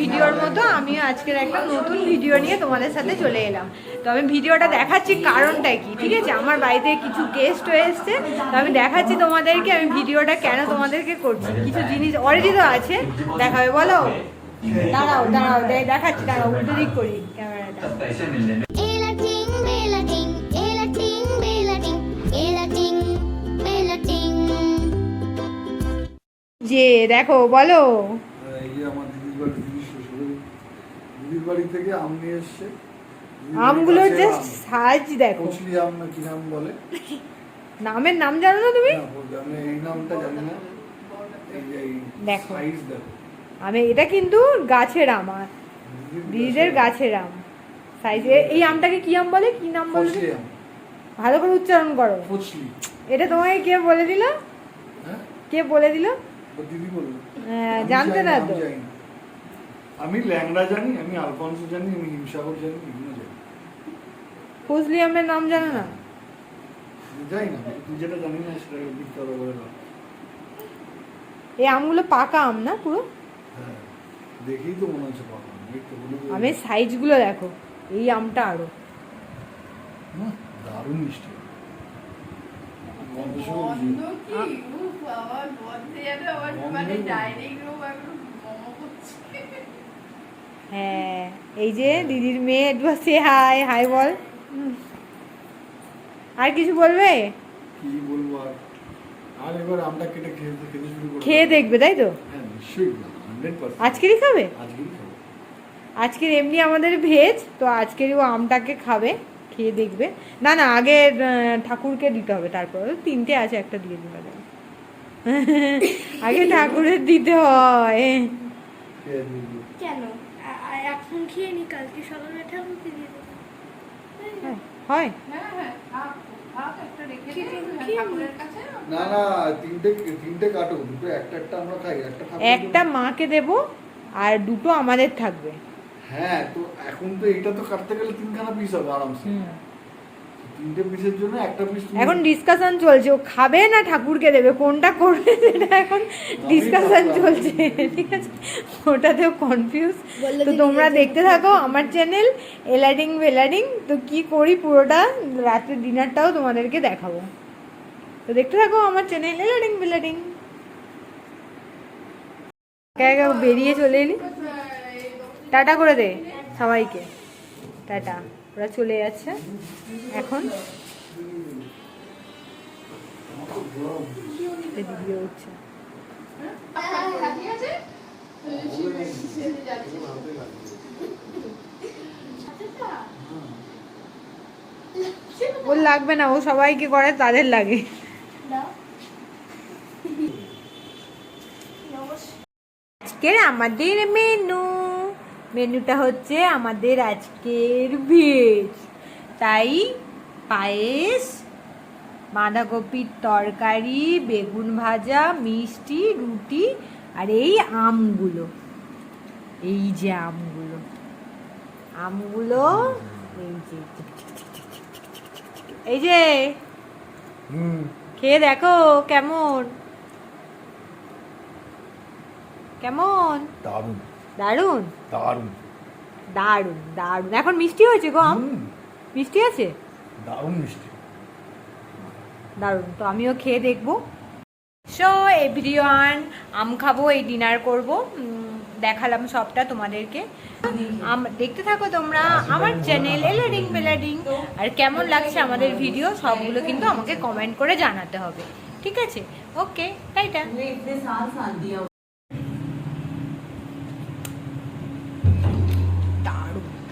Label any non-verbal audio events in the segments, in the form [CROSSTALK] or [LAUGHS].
ভিডিওর মতো আমিও আজকের একটা নতুন ভিডিও নিয়ে তোমাদের সাথে চলে এলাম। তো আমি ভিডিওটা দেখাচ্ছি কারণটা কি ঠিক আছে? আমার বাড়িতে কিছু গেস্ট হয়ে এসছে তো আমি দেখাচ্ছি তোমাদেরকে আমি ভিডিওটা কেন তোমাদেরকে করছি। কিছু জিনিস অলরেডি তো আছে দেখাবে বলো? দাঁড়াও দাঁড়াও দেখাচ্ছি দাঁড়াও উল্টো দিক করি ক্যামেরাটা। Ela ting, bella বাড়ি থেকে আম নিয়ে এসছে। আমগুলো জাস্ট। সাজ দেখো। কচলি আম না কি নাম বলে? নামের নাম জানো না তুমি? আমি এই নামটা জানি না। দেখো। সাইজ আমি এটা কিন্তু গাছের আম আর দিদিদের গাছের আম। সাইজ এই আমটাকে কি আম বলে? কি নাম বলে? ভালো করে উচ্চারণ করো। এটা তোমাকে কে বলে দিল? হ্যাঁ? কে বলে দিল? দিদি বলল। হ্যাঁ, জানতে না তো। আমি ল্যাংড়া জানি আমি আলফান্সো জানি আমি হিমসাগর জানি এগুলো জানি। ফজলি আমের নাম জানে না? যাই না তুই যেটা জানি না সেটা বিক্রি করা বলে না এই আমগুলো পাকা আম না পুরো? হ্যাঁ দেখেই তো মনে হচ্ছে হয়ে- আমের সাইজগুলো দেখো এই আমটা আরও। হুম, দারুণ মিষ্টি গন্ধ শুকে বুঝি। হ্যাঁ এই যে দিদির মেয়ে একটু সে হাই হাই বল। আর কিছু বলবে? কি বলব আর? আর এবার আমরা কেটে খেতে শুরু করব খেয়ে দেখবে তাই তো? হ্যাঁ নিশ্চয়ই হান্ড্রেড পার্সেন্ট আজকেরই খাবে? আজকেই খাব। আজকের এমনি আমাদের ভেজ তো আজকের ও আমটাকে খাবে খেয়ে দেখবে। না না আগে ঠাকুরকে দিতে হবে তারপর তিনটে আছে একটা দিয়ে দিবে [LAUGHS] আগে ঠাকুরের দিতে হয়। কেন? এখন খেয়ে নি কালকে সকালে ঠাকুরকে দিয়ে দেবো। হ্যাঁ, হয়। না। না তিনটে তিনটে কাটো দুটো একটা একটা আমরা খাই একটা একটা মাকে দেব আর দুটো আমাদের থাকবে। হ্যাঁ তো এখন তো এটা তো কাটতে গেলে তিনখানা পিস হবে আরামসে। তিনটে পিসের জন্য একটা পিস এখন ডিসকাশন চলছে ও খাবে না ঠাকুরকে দেবে কোনটা করবে সেটা এখন ডিসকাশন চলছে ঠিক আছে? ওটাতেও কনফিউজ তো তোমরা দেখতে থাকো আমার চ্যানেল এলাডিং বেলাডিং তো কি করি পুরোটা রাতের ডিনারটাও তোমাদেরকে দেখাবো। তো দেখতে থাকো আমার চ্যানেল এলাডিং বেলাডিং একা একা বেরিয়ে চলে এলি? টাটা করে দে সবাইকে। টাটা। ওরা চলে যাচ্ছে। এখন দিদিও ওর লাগবে না, ও সবাইকে করে? তাদের লাগে। আজকের আমাদের মেনু মেনুটা হচ্ছে আমাদের আজকের ভেজ। তাই পায়েস বাঁধাকপির তরকারি বেগুন ভাজা মিষ্টি রুটি আর এই আমগুলো। এই যে আমগুলো। আমগুলো এই যে। এই যে। খেয়ে দেখো কেমন? কেমন? দারুণ। দারুণ দারুণ। দারুণ দারুণ এখন মিষ্টি হয়েছে গো আম? মিষ্টি আছে? দারুণ মিষ্টি। দারুণ তো আমিও খেয়ে দেখব। সো এভরিওয়ান আম খাব এই ডিনার করব। দেখালাম সবটা তোমাদেরকে। আম দেখতে থাকো তোমরা। আমার চ্যানেল এলাডিং বেলাডিং আর কেমন লাগছে আমাদের ভিডিও সবগুলো কিন্তু আমাকে কমেন্ট করে জানাতে হবে। ঠিক আছে? ওকে টাইটা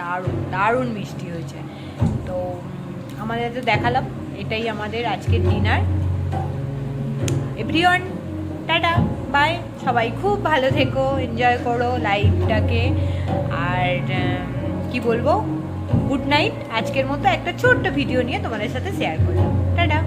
দারুণ দারুণ মিষ্টি হয়েছে। তো আমাদের তো দেখালাম, এটাই আমাদের আজকের ডিনার এভরিওয়ান টাটা বাই সবাই খুব ভালো থেকো এনজয় করো লাইফটাকে আর কি বলব? গুড নাইট আজকের মতো একটা ছোট্ট ভিডিও নিয়ে তোমাদের সাথে শেয়ার করলাম। টাটা।